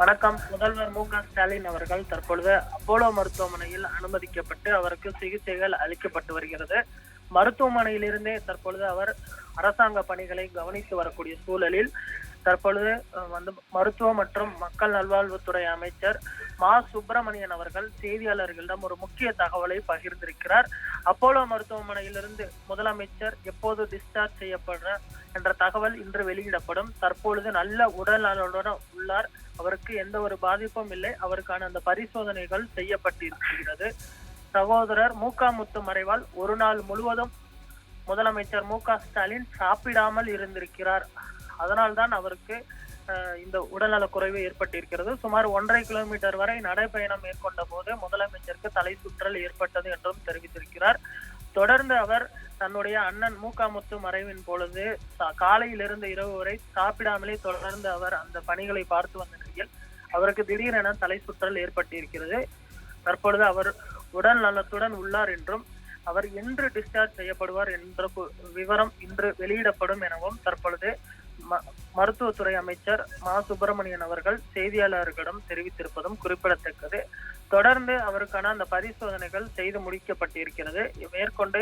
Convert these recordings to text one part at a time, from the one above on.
வணக்கம். முதல்வர் மு க. ஸ்டாலின் அவர்கள் தற்பொழுது அப்போலோ மருத்துவமனையில் அனுமதிக்கப்பட்டு அவருக்கு சிகிச்சைகள் அளிக்கப்பட்டு வருகிறது. மருத்துவமனையிலிருந்தே தற்பொழுது அவர் அரசாங்க பணிகளை கவனித்து வரக்கூடிய சூழலில் தற்பொழுது வந்து மருத்துவ மற்றும் மக்கள் நல்வாழ்வுத்துறை அமைச்சர் மா. சுப்பிரமணியன் அவர்கள் செய்தியாளர்களிடம் ஒரு முக்கிய தகவலை பகிர்ந்திருக்கிறார். அப்போலோ மருத்துவமனையிலிருந்து முதலமைச்சர் எப்போது டிஸ்சார்ஜ் செய்யப்படுற என்ற தகவல் இன்று வெளியிடப்படும். தற்பொழுது நல்ல உடல் நலனுடன் உள்ளார். அவருக்கு எந்த ஒரு பாதிப்பும் இல்லை. அவருக்கான அந்த பரிசோதனைகள் செய்யப்பட்டிருக்கிறது சகோதரர் மூகா முத்து மறைவால் ஒரு நாள் முழுவதும் முதலமைச்சர் மு க ஸ்டாலின் சாப்பிடாமல் இருந்திருக்கிறார். அதனால்தான் அவருக்கு இந்த உடல்நலக் குறைவு ஏற்பட்டிருக்கிறது. சுமார் ஒன்றரை கிலோமீட்டர் வரை நடைபயணம் மேற்கொண்ட போது முதலமைச்சருக்கு தலை சுற்றல் ஏற்பட்டது என்றும் தெரிவித்திருக்கிறார். தொடர்ந்து அவர் தன்னுடைய அண்ணன் மூக்காமுத்து மறைவின் பொழுது காலையிலிருந்து இரவு வரை சாப்பிடாமலே தொடர்ந்து அவர் அந்த பணிகளை பார்த்து வந்த நிலையில் அவருக்கு திடீரென தலை சுற்றல் ஏற்பட்டிருக்கிறது. தற்பொழுது அவர் உடல் நலத்துடன் உள்ளார் என்றும் அவர் என்று டிஸ்சார்ஜ் செய்யப்படுவார் என்ற விவரம் இன்று வெளியிடப்படும் எனவும் தற்பொழுது ம- மருத்துவத்துறை அமைச்சர் மா சுப்பிரமணியன் அவர்கள் செய்தியாளர்களிடம் தெரிவித்திருப்பதும் குறிப்பிடத்தக்கது. தொடர்ந்து அவருக்கான அந்த பரிசோதனைகள் செய்து முடிக்கப்பட்டிருக்கிறது. மேற்கொண்டு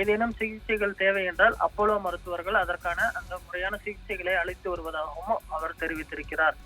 ஏதேனும் சிகிச்சைகள் தேவை என்றால் அப்போலோ மருத்துவர்கள் அதற்கான அந்த முறையான சிகிச்சைகளை அளித்து வருவதாகவும் அவர் தெரிவித்திருக்கிறார்.